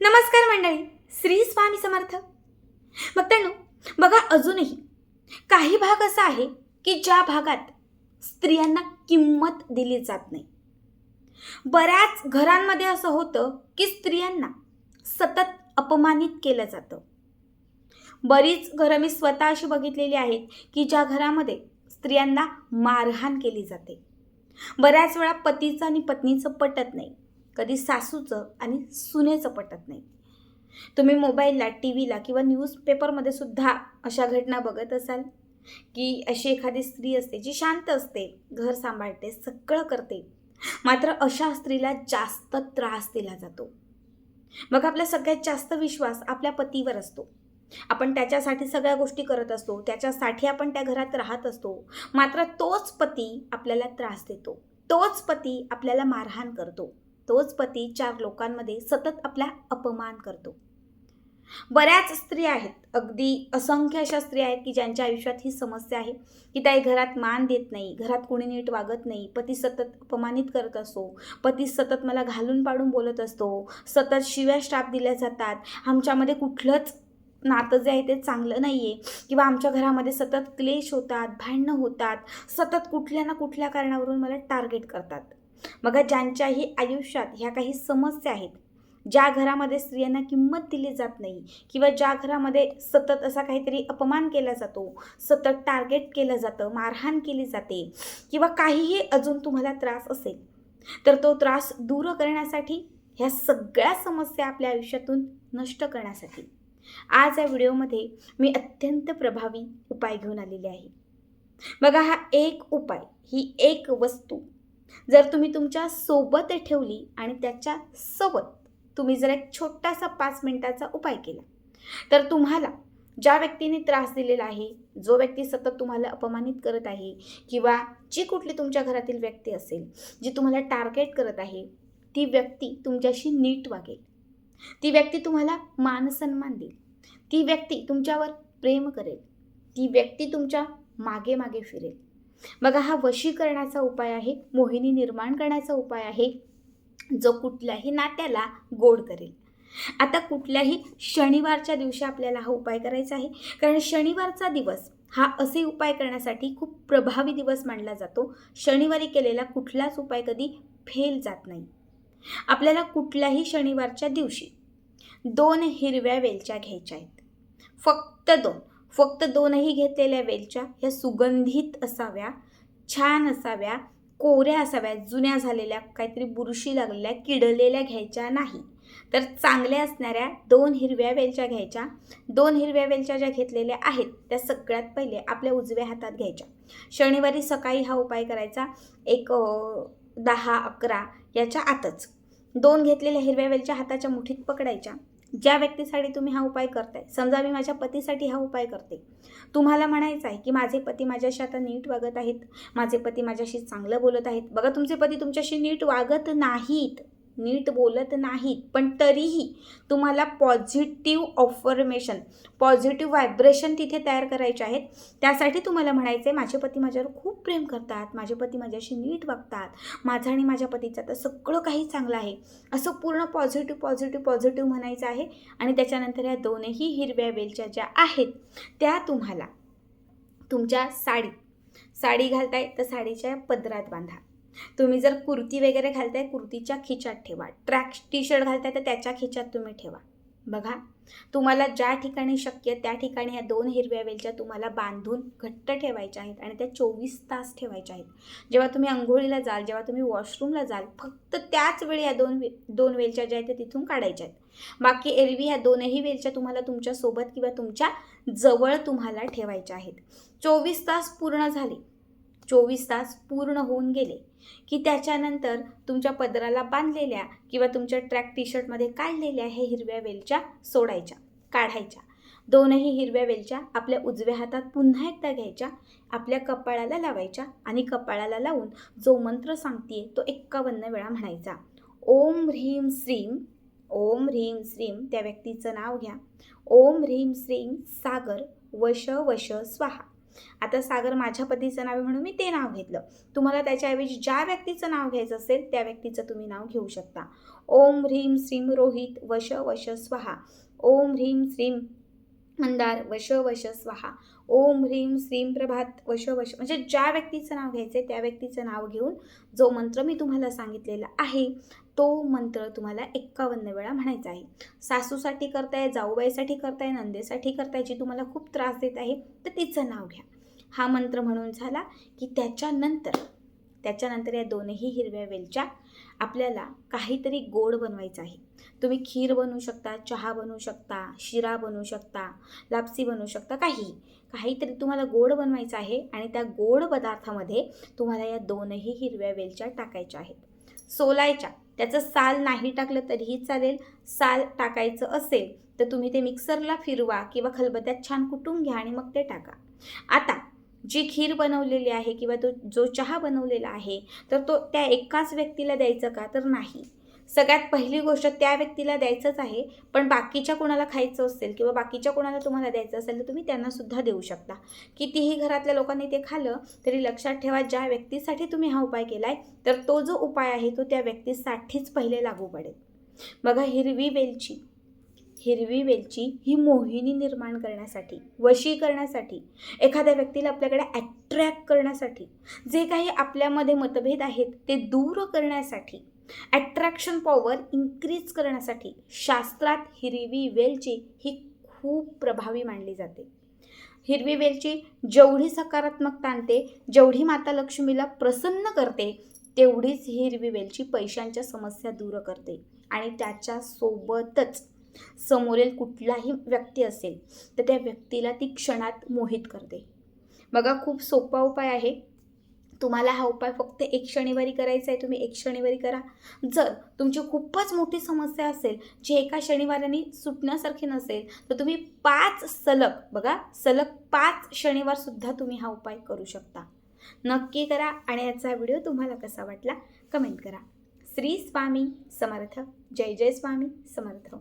नमस्कार मंडळी श्री स्वामी समर्थ. भक्तांनो बघा अजूनही काही भाग असा आहे की ज्या भागात स्त्रियांना किंमत दिली जात नाही. बऱ्याच घरांमध्ये असं होतं की स्त्रियांना सतत अपमानित केलं जातं. बरीच घरं मी स्वतः अशी बघितलेली आहेत की ज्या घरामध्ये स्त्रियांना मारहाण केली जाते. बऱ्याच वेळा पतीचं आणि पत्नीचं पटत नाही. कधी सासूचं आणि सुनेचं पटत नाही. तुम्ही मोबाईलला टी व्हीला किंवा न्यूजपेपरमध्ये सुद्धा अशा घटना बघत असाल की अशी एखादी स्त्री असते जी शांत असते घर सांभाळते सगळं करते मात्र अशा स्त्रीला जास्त त्रास दिला जातो. मग आपला सगळ्यात जास्त विश्वास आपल्या पतीवर असतो. आपण त्याच्यासाठी सगळ्या गोष्टी करत असतो त्याच्यासाठी आपण त्या घरात राहत असतो मात्र तोच पती आपल्याला त्रास देतो. तोच पती आपल्याला मारहाण करतो. तोच पती चार लोकांमध्ये सतत आपला अपमान करतो. बऱ्याच स्त्रिया आहेत अगदी असंख्य अशा स्त्रिया आहेत की ज्यांच्या आयुष्यात ही समस्या आहे की त्या घरात मान देत नाही घरात कोणी नीट वागत नाही पती सतत अपमानित करत असतो पती सतत मला घालून पाडून बोलत असतो सतत शिव्या श्राप दिल्या जातात आमच्यामध्ये कुठलंच नातं जे आहे ते चांगलं नाही आहे किंवा आमच्या घरामध्ये सतत क्लेश होतात भांडणं होतात सतत कुठल्या ना कुठल्या कारणावरून मला टार्गेट करतात. बघा ज्यांच्याही आयुष्यात ह्या काही समस्या आहेत ज्या घरामध्ये स्त्रियांना किंमत दिली जात नाही किंवा ज्या घरामध्ये सतत असा काहीतरी अपमान केला जातो सतत टार्गेट केलं जातं मारहाण केली जाते किंवा काहीही अजून तुम्हाला त्रास असेल तर तो त्रास दूर करण्यासाठी ह्या सगळ्या समस्या आपल्या आयुष्यातून नष्ट करण्यासाठी. आज या व्हिडिओमध्ये मी अत्यंत प्रभावी उपाय घेऊन आलेले आहे. बघा हा एक उपाय ही एक वस्तू जर तुम्ही तुमच्यासोबत ठेवली आणि त्याच्या सोबत तुम्ही जर एक छोटासा पाच मिनिटाचा उपाय केला तर तुम्हाला ज्या व्यक्तीने त्रास दिलेला आहे जो व्यक्ती सतत तुम्हाला अपमानित करत आहे किंवा जी कुठली तुमच्या घरातील व्यक्ती असेल जी तुम्हाला टार्गेट करत आहे ती व्यक्ती तुमच्याशी नीट वागेल. ती व्यक्ती तुम्हाला मानसन्मान देईल. ती व्यक्ती तुमच्यावर प्रेम करेल. ती व्यक्ती तुमच्या मागे मागे फिरेल. बघा हा वशीकरणाचा उपाय आहे मोहिनी निर्माण करण्याचा उपाय आहे जो कुठल्याही नात्याला गोड करेल. आता कुठल्याही शनिवारच्या दिवशी आपल्याला हा उपाय करायचा आहे कारण शनिवारचा दिवस हा असे उपाय करण्यासाठी खूप प्रभावी दिवस मानला जातो. शनिवारी केलेला कुठलाच उपाय कधी फेल जात नाही. आपल्याला कुठल्याही शनिवारच्या दिवशी दोन हिरव्या वेलच्या घ्यायच्या आहेत. फक्त दोन. फक्त दोनही घेतलेल्या वेलच्या ह्या सुगंधित असाव्या छान असाव्या कोऱ्या असाव्या जुन्या झालेल्या काहीतरी बुरशी लागलेल्या किडलेल्या घ्यायच्या नाही. तर चांगल्या असणाऱ्या दोन हिरव्या वेलच्या घ्यायच्या. दोन हिरव्या वेलच्या ज्या घेतलेल्या आहेत त्या सगळ्यात पहिले आपल्या उजव्या हातात घ्यायच्या. शनिवारी सकाळी हा उपाय करायचा एक दहा अकरा याच्या आतच. दोन घेतलेल्या हिरव्या वेलच्या हाताच्या मुठीत पकडायच्या. ज्या व्यक्तीसाठी तुम्ही हा उपाय करताय समजा मी माझ्या पतीसाठी हा उपाय करते. तुम्हाला म्हणायचं आहे की माझे पती माझ्याशी आता नीट वागत आहेत माझे पती माझ्याशी चांगलं बोलत आहेत. बघा तुमचे पती तुमच्याशी नीट वागत नाहीत. नीट बोलत नाहीत पण तरीही तुम्हाला पॉझिटिव्ह ऑफर्मेशन पॉझिटिव्ह व्हायब्रेशन तिथे तयार करायचे आहेत. त्यासाठी तुम्हाला म्हणायचं आहे माझे पती माझ्यावर खूप प्रेम करतात माझे पती माझ्याशी नीट वागतात माझं आणि माझ्या पतीचं तर सगळं काही चांगलं आहे. असं पूर्ण पॉझिटिव्ह पॉझिटिव्ह पॉझिटिव्ह म्हणायचं आहे आणि त्याच्यानंतर या दोनही हिरव्या वेलच्या ज्या आहेत त्या तुम्हाला तुमच्या साडी साडी घालताय तर साडीच्या पदरात बांधा. तुम्ही जर कुर्ती वगैरे घालताय कुर्तीच्या खिच्यात ठेवा. ट्रॅक टी शर्ट घालताय तर त्याच्या खिच्यात तुम्ही ठेवा. बघा तुम्हाला ज्या ठिकाणी शक्य त्या ठिकाणी ह्या दोन हिरव्या वेलच्या तुम्हाला बांधून घट्ट ठेवायच्या आहेत आणि त्या चोवीस तास ठेवायच्या आहेत. जेव्हा तुम्ही आंघोळीला जाल जेव्हा तुम्ही वॉशरूमला जाल फक्त त्याच वेळी या दोन दोन वेलच्या ज्या आहेत त्या तिथून काढायच्या आहेत. बाकी एरवी ह्या दोनही वेलच्या तुम्हाला तुमच्यासोबत किंवा तुमच्या जवळ तुम्हाला ठेवायच्या आहेत. चोवीस तास पूर्ण झाले. चोवीस तास पूर्ण होऊन गेले. की त्याच्यानंतर तुमच्या पदराला बांधलेल्या किंवा तुमच्या ट्रॅक टी शर्टमध्ये काढलेल्या हे हिरव्या वेलच्या सोडायच्या काढायच्या. दोनही हिरव्या वेलच्या आपल्या उजव्या हातात पुन्हा एकदा घ्यायच्या आपल्या कपाळाला लावायच्या आणि कपाळाला लावून जो मंत्र सांगते तो एक्कावन्न वेळा म्हणायचा. ओम ह्रीम श्रीम ओम ह्रीम श्रीम त्या व्यक्तीचं नाव घ्या. ओम ह्रीम श्रीम सागर वश वश स्वाहा. आता सागर माझ्या पतीचं नाव आहे म्हणून मी ते नाव घेतलं. तुम्हाला त्याच्याऐवजी ज्या व्यक्तीचं नाव घ्यायचं असेल त्या व्यक्तीचं तुम्ही नाव घेऊ शकता. ओम ह्रीम श्रीम रोहित वश वश स्वाहा. ओम ह्रीम श्रीम मंदार वश वश स्वाहा. ओम ह्रीम श्रीम प्रभात वश वश म्हणजे ज्या व्यक्तीचं नाव घ्यायचं आहे त्या व्यक्तीचं नाव घेऊन जो मंत्र मी तुम्हाला सांगितलेला आहे तो मंत्र तुम्हाला एक्कावन्न वेळा म्हणायचा आहे. सासूसाठी करताय जाऊबाईसाठी करताय नंदेसाठी करताय जी तुम्हाला खूप त्रास देत आहे तर तिचं नाव घ्या. हा मंत्र म्हणून झाला की त्याच्यानंतर त्याच्यानंतर या दोनही हिरव्या वेलच्या आपल्याला काहीतरी गोड बनवायचं आहे. तुम्ही खीर बनवू शकता चहा बनवू शकता शिरा बनवू शकता लापसी बनवू शकता काही काहीतरी तुम्हाला गोड बनवायचं आहे आणि त्या गोड पदार्थामध्ये तुम्हाला या दोनही हिरव्या वेलच्या टाकायच्या आहेत. सोलायच्या. त्याचं साल नाही टाकलं तरीही चालेल. साल टाकायचं असेल तर तुम्ही ते मिक्सरला फिरवा किंवा खलबत्त्यात छान कुटून घ्या आणि मग ते टाका. आता जी खीर बनवलेली आहे किंवा तो जो चहा बनवलेला आहे तर तो त्या एकाच व्यक्तीला द्यायचं का? तर नाही. सगळ्यात पहिली गोष्ट त्या व्यक्तीला द्यायचंच आहे पण बाकीच्या कोणाला खायचं असेल किंवा बाकीच्या कोणाला तुम्हाला द्यायचं असेल तर तुम्ही त्यांनासुद्धा देऊ शकता. कितीही घरातल्या लोकांनी ते खाल्लं तरी लक्षात ठेवा ज्या व्यक्तीसाठी तुम्ही हा उपाय केला आहे तर तो जो उपाय आहे तो त्या व्यक्तीसाठीच पहिले लागू पडेल. बघा हिरवी वेलची. हिरवी वेलची ही मोहिनी निर्माण करण्यासाठी वशी करण्यासाठी एखाद्या व्यक्तीला आपल्याकडे ॲट्रॅक्ट करण्यासाठी जे काही आपल्यामध्ये मतभेद आहेत ते दूर करण्यासाठी अट्रॅक्शन पॉवर इन्क्रीज करण्यासाठी शास्त्रात हिरवी वेलची ही खूप प्रभावी मानली जाते. हिरवी वेलची जेवढी सकारात्मकता आणते जेवढी माता लक्ष्मीला प्रसन्न करते तेवढीच हिरवी वेलची पैशांच्या समस्या दूर करते आणि त्याच्यासोबतच समोरील कुठलाही व्यक्ती असेल तर त्या व्यक्तीला ती क्षणात मोहित करते. बघा खूप सोपा उपाय आहे. तुम्हाला हा उपाय फक्त एक शनिवारी करायचा आहे तुम्ही एक शनिवारी करा. जर तुमची खूपच मोठी समस्या असेल जी एका शनिवाराने सुटण्यासारखी नसेल तर तुम्ही पाच सलग बघा सलग पाच शनिवारसुद्धा तुम्ही हा उपाय करू शकता. नक्की करा आणि याचा व्हिडिओ तुम्हाला कसा वाटला कमेंट करा. श्री स्वामी समर्थ. जय जय स्वामी समर्थ.